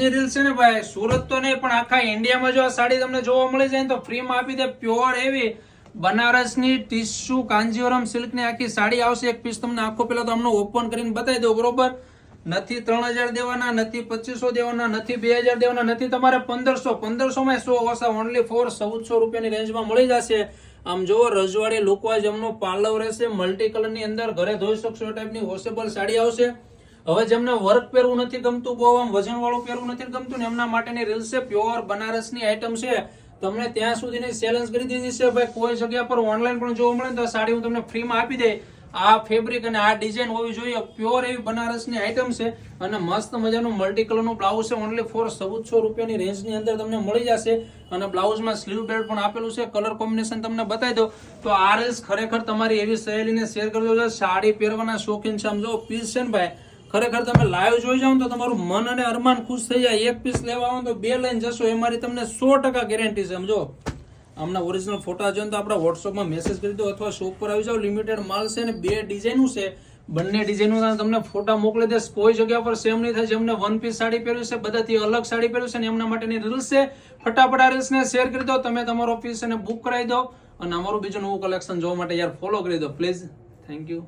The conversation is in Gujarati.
આજની રીલ છે ને ભાઈ, સુરત તો નહીં, પણ આખા ઇન્ડિયામાં જો આ સાડી તમને જોવા મળી જાય તો ફ્રીમાં આપી દે પ્યોર એવી બનારસની ટીસ્યુ કાંજીવરમ સિલ્કની આખી સાડી આવશે, એક પીસ તમને આખો પેલા તો અમને ઓપન કરીને બતાવી દો બરોબર? નથી ત્રણ હજાર દેવાના, નથી પચીસો દેવાના, નથી બે હજાર દેવાના, નથી તમારે પંદરસો, પંદરસોમાં સો ઓછા ઓનલી ફોર ચૌદસો રૂપિયાની રેન્જમાં મળી જશે. આમ જુઓ, રજવાડી, લુકવાઇઝ, એમનો પાર્લર રહેશે મલ્ટી કલરની અંદર ઘરે ધોઈ શકશો એ ટાઈપની વોશેબલ સાડી આવશે. હવે જેમને વર્ક પહેરવું નથી ગમતું, બહુ આમ વજન વાળું પહેરવું નથી ગમતું ને એમના માટેની રીલ્સ છે પ્યોર બનારસની આઈટમ છે. તમને ત્યાં સુધીની ચેલેન્જ કરી દીધી છે ભાઈ, કોઈ જગ્યા પર ઓનલાઈન પણ જોવા મળે તો સાડી હું તમને ફ્રીમાં આપી દે. આ ફેબ્રિક અને આ ડિઝાઇન હોવી જોઈએ પ્યોર એવી બનારસની આઈટમ છે અને મસ્ત મજાનું મલ્ટી કલરનું બ્લાઉઝ છે ઓનલી ફોર ચૌદસો રૂપિયાની રેન્જની અંદર તમને મળી જશે. અને બ્લાઉઝમાં સ્લીવ બેલ્ટ પણ આપેલું છે કલર કોમ્બિનેશન તમને બતાવી દો તો આ રીલ્સ ખરેખર તમારી એવી સહેલીને શેર કરજો સાડી પહેરવાના શોખીન છે. આમ જો પીસ છે ને ભાઈ? ખરેખર તમે લાઈવ જોઈ જાઓ તો તમારું મન અને અરમાન ખુશ થઈ જાય. એક પીસ લેવા આવો તો બે લઈને જશો, એ મારી તમને સો ટકા ગેરંટી છે, સમજો. આમના ઓરિજિનલ ફોટા જોઈને તો આપણે વોટ્સઅપમાં મેસેજ કરી દો અથવા શોપ પર આવી જાઓ. લિમિટેડ માલ છે ને બે ડિઝાઇનું છે. બંને ડિઝાઇનનું તમને ફોટા મોકલી દેશ કોઈ જગ્યા પર સેમ નહીં થાય. જેમને વન પીસ સાડી પહેર્યું છે, બધાથી અલગ સાડી પહેર્યું છે ને એમના માટેની રીલ્સ છે. ફટાફટ આ રીલ્સને શેર કરી દો. તમે તમારો પીસ અને બુક કરાવી દો અને અમારું બીજું નવું કલેક્શન જોવા માટે યાર ફોલો કરી દો પ્લીઝ થેન્ક યુ